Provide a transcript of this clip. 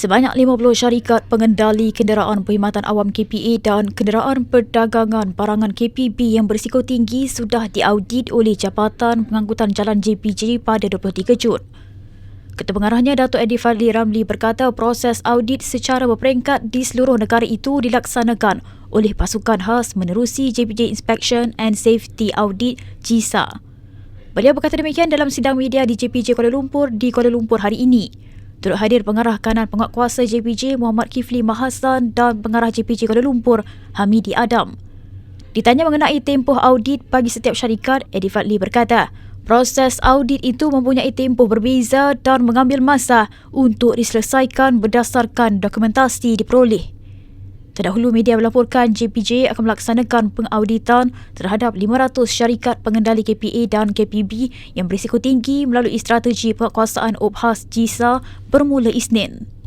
Sebanyak 50 syarikat pengendali kenderaan perkhidmatan awam KPA dan kenderaan perdagangan barangan KPB yang berisiko tinggi sudah diaudit oleh Jabatan Pengangkutan Jalan JPJ pada 23 Jun. Ketua Pengarahnya Datuk Edi Fadli Ramli berkata proses audit secara berperingkat di seluruh negara itu dilaksanakan oleh pasukan khas menerusi JPJ Inspection and Safety Audit JISA. Beliau berkata demikian dalam sidang media di JPJ Kuala Lumpur di Kuala Lumpur hari ini. Turut hadir pengarah kanan penguatkuasa JPJ Muhammad Kifli Mahasan dan pengarah JPJ Kuala Lumpur Hamidi Adam. Ditanya mengenai tempoh audit bagi setiap syarikat, Edi Fadli berkata, proses audit itu mempunyai tempoh berbeza dan mengambil masa untuk diselesaikan berdasarkan dokumentasi diperoleh. Terdahulu media melaporkan JPJ akan melaksanakan pengauditan terhadap 500 syarikat pengendali KPA dan KPB yang berisiko tinggi melalui strategi penguasaan OBHAS JISA bermula Isnin.